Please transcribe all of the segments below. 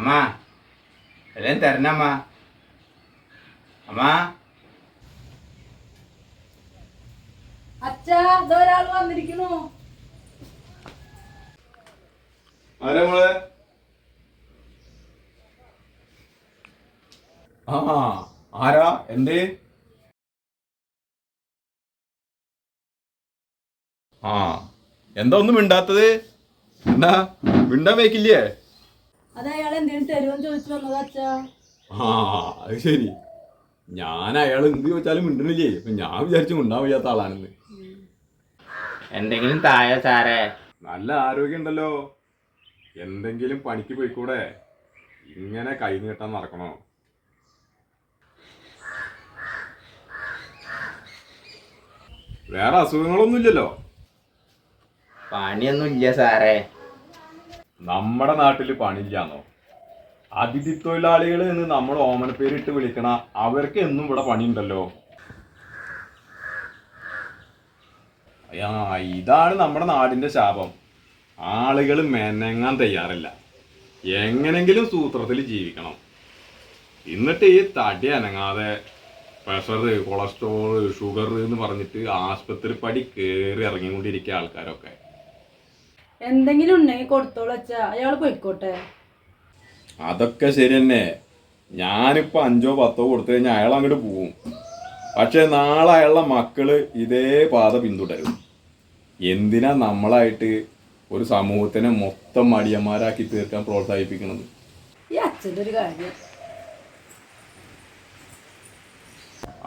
അമ്മ എല്ലാം തരണമ്മ അമ്മ. അച്ഛാ ഇതൊരാൾ വന്നിരിക്കുന്നു. ആരാ മോളെ? ആ ആരാ? എന്ത്? ആ എന്താ ഒന്നും മിണ്ടാത്തത്? എന്താ മിണ്ടാൻ വെക്കില്ലേ അത് അയാൾ എന്തെങ്കിലും തരുമെന്ന് ചോദിച്ചു വന്നത് അച്ഛാ? ആ അത് ശരി. ഞാൻ അയാൾ എന്ത് ചോദിച്ചാലും മിണ്ടണില്ലേ? അപ്പൊ ഞാൻ വിചാരിച്ചു മിണ്ടാൻ വയ്യാത്ത ആളാണെന്ന്. എന്തെങ്കിലും തായോ സാറേ? നല്ല ആരോഗ്യം ഉണ്ടല്ലോ. എന്തെങ്കിലും പണിക്ക് പോയിക്കൂടെ? ഇങ്ങനെ കൈ നീട്ടാൻ നടക്കണോ? വേറെ അസുഖങ്ങളൊന്നും ഇല്ലല്ലോ. പണിയൊന്നും ഇല്ല സാറേ. നമ്മുടെ നാട്ടിൽ പണിയില്ലാന്നോ? അതിഥി തൊഴിലാളികൾ എന്ന് നമ്മൾ ഓമന പേരിട്ട് വിളിക്കണ അവർക്ക് എന്നും ഇവിടെ പണിയുണ്ടല്ലോ. ഇതാണ് നമ്മുടെ നാടിന്റെ ശാപം. ആളുകൾ മെനങ്ങാൻ തയ്യാറില്ല. എങ്ങനെങ്കിലും സൂത്രത്തിൽ ജീവിക്കണം. എന്നിട്ട് ഈ തടി അനങ്ങാതെ പ്രഷർ കൊളസ്ട്രോൾ ഷുഗർ എന്ന് പറഞ്ഞിട്ട് ആസ്പത്രി പടി കയറി ഇറങ്ങിക്കൊണ്ടിരിക്കുക ആൾക്കാരൊക്കെ. എന്തെങ്കിലും ഉണ്ടെങ്കിൽ കൊടുത്തോളൂ അച്ഛാ. അയാൾ പോയിക്കോട്ടെ. അതൊക്കെ ശരി തന്നെ ഞാനിപ്പോ അഞ്ചോ പത്തോ കൊടുത്തു കഴിഞ്ഞാൽ അയാൾ അങ്ങോട്ട് പോവും. പക്ഷെ നാളെ അയാളുടെ മക്കൾ ഇതേ പാത പിന്തുടരും. എന്തിനാ നമ്മളായിട്ട് ഒരു സമൂഹത്തിനെ മൊത്തം മടിയന്മാരാക്കി തീർക്കാൻ പ്രോത്സാഹിപ്പിക്കുന്നത് ഈ അച്ഛന്റെ ഒരു കാര്യം.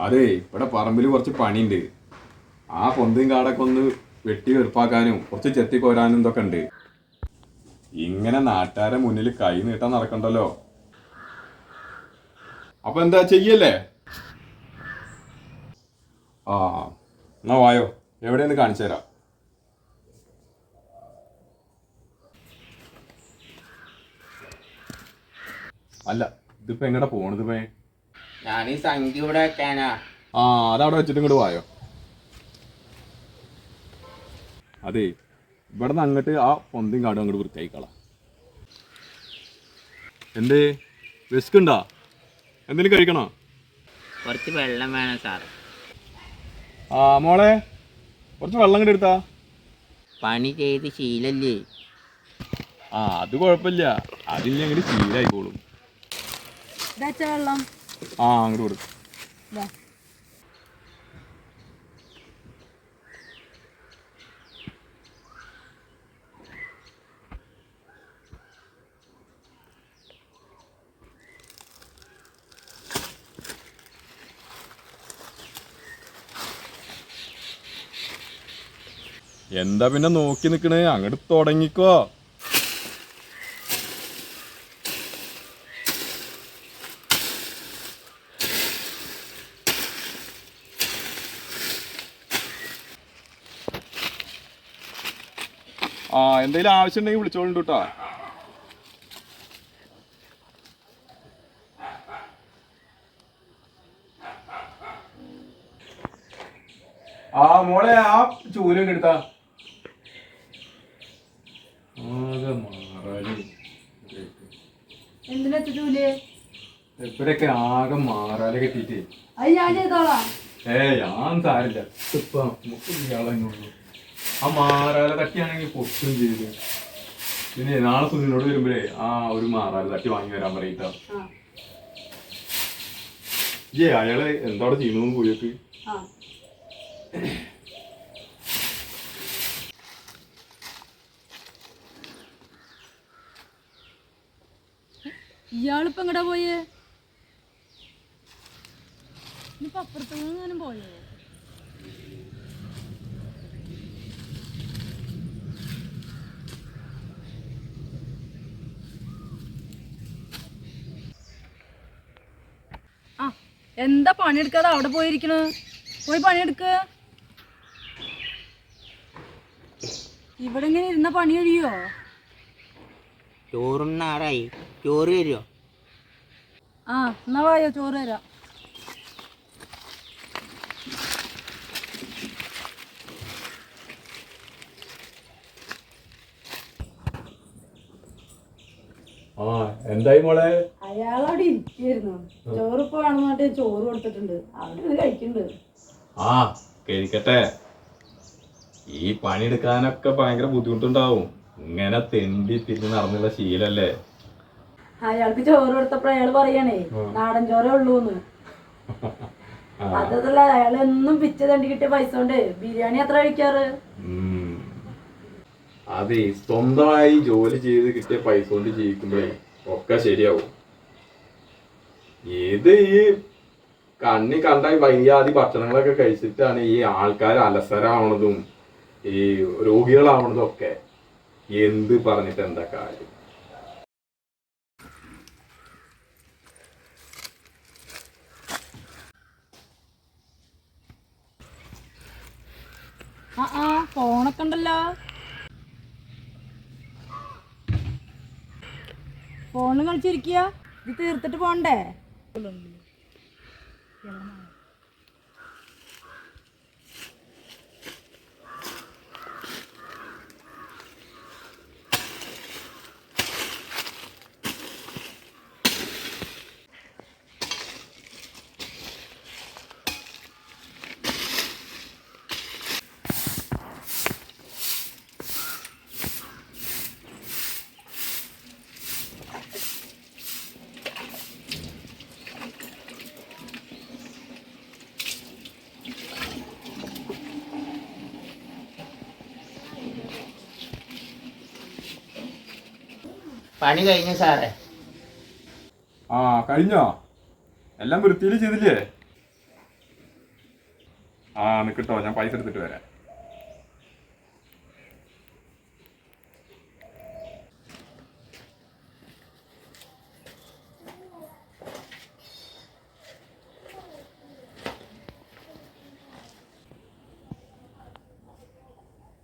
അതെ ഇവിടെ പറമ്പിൽ കുറച്ച് പണിയുണ്ട്. ആ പൊന്തും കാടൊക്കെ ഒന്ന് വെട്ടി വെറുപ്പാക്കാനും കുറച്ച് ചെത്തി കോരാനും ഇതൊക്കെ ഉണ്ട്. ഇങ്ങനെ നാട്ടുകാരെ മുന്നിൽ കൈ നീട്ടാൻ നടക്കണ്ടല്ലോ. അപ്പൊ എന്താ ചെയ്യല്ലേ? ആ എന്നാ വായോ എവിടെയെന്ന് കാണിച്ചു തരാം. അല്ല ഇതിപ്പോ എങ്ങടെ പോണത് പേ ഞാൻ ഈ സംഖ്യ ഇവിടെ വെക്കാനാ. ആ അതവിടെ വെച്ചിട്ട് ഇങ്ങോട്ട് വായോ. അതെ ഇവിടെ നിന്ന് അങ്ങോട്ട് ആ പൊന്തിയും കാടും അങ്ങോട്ട് വൃത്തിയായിക്കളാം. എന്തേ? വിസ്കുണ്ടാ എന്തെങ്കിലും കഴിക്കണോ? കുറച്ച് വെള്ളം വേണം സാർ. ആ മോളെ കുറച്ച് വെള്ളം കൂടി എടുത്താ. പണി ചെയ്ത് ശീലല്ലേ? ആ അത് കുഴപ്പമില്ല. അതിന് അങ്ങോട്ട് ശീലായിക്കോളും. ഇതാ വെള്ളം. ആ അങ്ങോട്ട് കൊടുക്കും. എന്താ പിന്നെ നോക്കി നിക്കണേ? അങ്ങോട്ട് തുടങ്ങിക്കോ. ആ എന്തെങ്കിലും ആവശ്യം ഉണ്ടെങ്കിൽ വിളിച്ചോളൂ കേട്ടോ. ആ മോളെ ആ ചൂരൊക്കെ എടുത്താ ആകെ മാറാൽ ജൂലി ഇവരൊക്കെ ആകെ മാറാൽ കെട്ടിട്ടേ അത് ഞാൻ ചെയ്തോളാം. ഏ ഞാൻ സാരില്ല ഇപ്പൊ നമുക്ക് ഇയാളെന്നുള്ളൂ ആ മാറാല തട്ടിയാണെങ്കിൽ പൊട്ടും ചെയ്ത്. പിന്നെ നാളെ സുനിനോട് വരുമ്പോഴേ ആ ഒരു മാറാല തട്ടി വാങ്ങി വരാൻ പറയിട്ട. ഏ അയാൾ എന്തവിടെ ചെയ്യുന്നു പോയിട്ട് ഇയാളിപ്പോ എങ്ങടാ പോയേ? ഇനിയിപ്പോ അപ്പുറത്തെങ്ങാനും പോയോ? ആ എന്താ പണിയെടുക്കാതെ അവിടെ പോയിരിക്കണ്? പോയി പണിയെടുക്ക. ഇവിടെ ഇങ്ങനെ ഇരുന്ന പണി കഴിയോ? ചോറുണ്ണാറായി. ചോറ് തരുമോ ആ എന്നാ വായോ ചോറ് തരാം. ആ എന്തായി മോളെ? അയാളവിടെ ഇരിക്കുന്നു ചോറ് വേണമെന്നിട്ട് ചോറ് കൊടുത്തിട്ടുണ്ട്. അവിടെ കഴിക്കുന്നുണ്ട് ആ കഴിക്കട്ടെ. ഈ പണിയെടുക്കാനൊക്കെ ഭയങ്കര ബുദ്ധിമുട്ടുണ്ടാവും. ഇങ്ങനെ തെണ്ടി തിരിഞ്ഞ് നടന്നുള്ള ശീലല്ലേ? അയാൾക്ക് ചോറ് കൊടുത്തപ്പോ അയാൾ പറയണേ നാടൻ ചോറേ ഉള്ളൂന്ന്. അതല്ല അയാൾ എന്നും പിച്ച തണ്ടി കിട്ടിയ പൈസ കൊണ്ട് ബിരിയാണി എത്ര കഴിക്കാറ്. അതെ സ്വന്തമായി ജോലി ചെയ്ത് കിട്ടിയ പൈസ കൊണ്ട് ജീവിക്കുമ്പോഴേ ഒക്കെ ശരിയാവും. ഇത് ഈ കണ്ണി കണ്ട വയ്യാതി ഭക്ഷണങ്ങളൊക്കെ കഴിച്ചിട്ടാണ് ഈ ആൾക്കാർ അലസരാവണതും ഈ രോഗികളാവണതും ഒക്കെ. എന്ത് പറഞ്ഞിട്ട് എന്താ കാര്യം? ഫോണൊക്കെ ഉണ്ടല്ലോ. ഫോണ് കളിച്ചിരിക്കുക ഇത് തീർത്തിട്ട് പോണ്ടേ? പണി കഴിഞ്ഞു സാറേ. ആ കഴിഞ്ഞോ? എല്ലാം വൃത്തിയിൽ ചെയ്തില്ലേ? ആ നിക്കട്ടോ ഞാൻ പൈസ എടുത്തിട്ട് വരാം.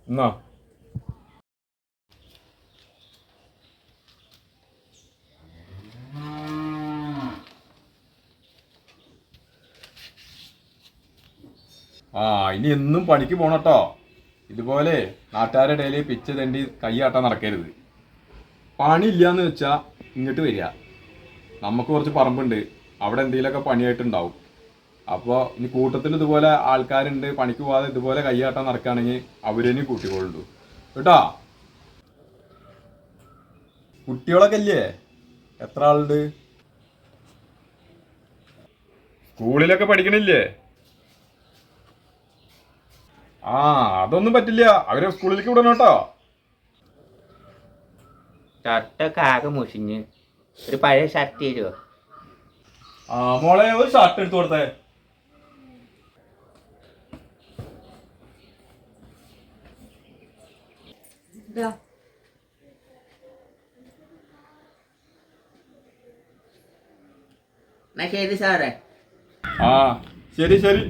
എന്നാ? ആ ഇനി എന്നും പണിക്ക് പോണട്ടോ. ഇതുപോലെ നാട്ടുകാരുടെ ഇടയിൽ പിച്ച തണ്ടി കൈയാട്ടാൻ നടക്കരുത്. പണി ഇല്ലാന്ന് വെച്ചാ ഇങ്ങോട്ട് വരിക. നമുക്ക് കുറച്ച് പറമ്പുണ്ട്. അവിടെ എന്തെങ്കിലുമൊക്കെ പണിയായിട്ടുണ്ടാവും. അപ്പോൾ ഇനി കൂട്ടത്തിൽ ഇതുപോലെ ആൾക്കാരുണ്ട്. പണിക്ക് പോകാതെ ഇതുപോലെ കൈയാട്ടാൻ നടക്കുകയാണെങ്കിൽ അവരെയും കൂട്ടിക്കൊള്ളു കേട്ടോ? കുട്ടികളൊക്കെ ഇല്ലേ? എത്ര ആളുണ്ട്? സ്കൂളിലൊക്കെ പഠിക്കണില്ലേ? ആ അതൊന്നും പറ്റില്ല. അവരെ സ്കൂളിലേക്ക് വിടണം കേട്ടോ. ഷർട്ടൊക്കെ ആകെ മുഷിഞ്ഞ്. ഒരു പഴയ ഷർട്ട് തരുമോ ആ മോളെ ഒരു ഷർട്ട് എടുത്തു കൊടുത്തേ. ശരി സാറേ. ആ ശരി ശരി.